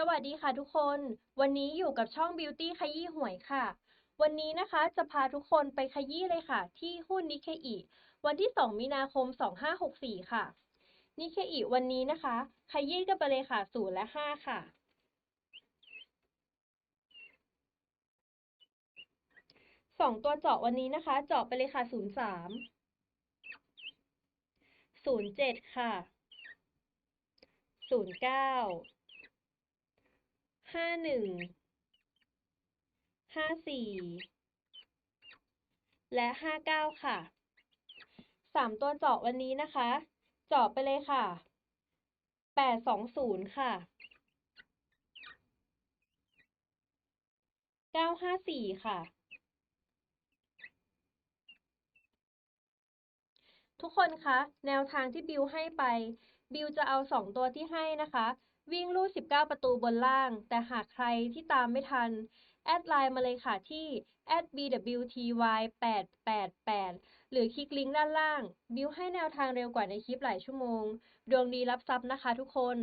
สวัสดีค่ะทุกคน วันนี้อยู่กับช่อง Beauty ขยี้หวยค่ะ วันนี้นะคะจะพาทุกคนไปขยี้เลยค่ะ ที่หุ้นนิเคอิวันที่ 2 มีนาคม 2564 ค่ะ นิเคอิวันนี้นะคะ ขยี้กันไปเลยค่ะ 0 และ 5 ค่ะ สองตัวเจาะวันนี้นะคะ เจาะไปเลยค่ะ 03 07 ค่ะ 09 ห้าหนึ่ง ห้าสี่ และห้าเก้าค่ะ สามตัวเจาะวันนี้นะคะ เจาะไปเลยค่ะ แปดสองศูนย์ค่ะ เก้าห้าสี่ค่ะ ทุกคนคะ แนวทางที่บิวให้ไป บิวจะเอาสองตัวที่ให้นะคะ วิ่งลู่ 19 ประตูบนล่าง แต่หากใครที่ตามไม่ทัน แอดไลน์มาเลยค่ะที่ @bwty888 หรือคลิกลิงก์ด้านล่าง บิวให้แนวทางเร็วกว่าในคลิปหลายชั่วโมง ดวงดีรับทรัพย์นะคะทุกคน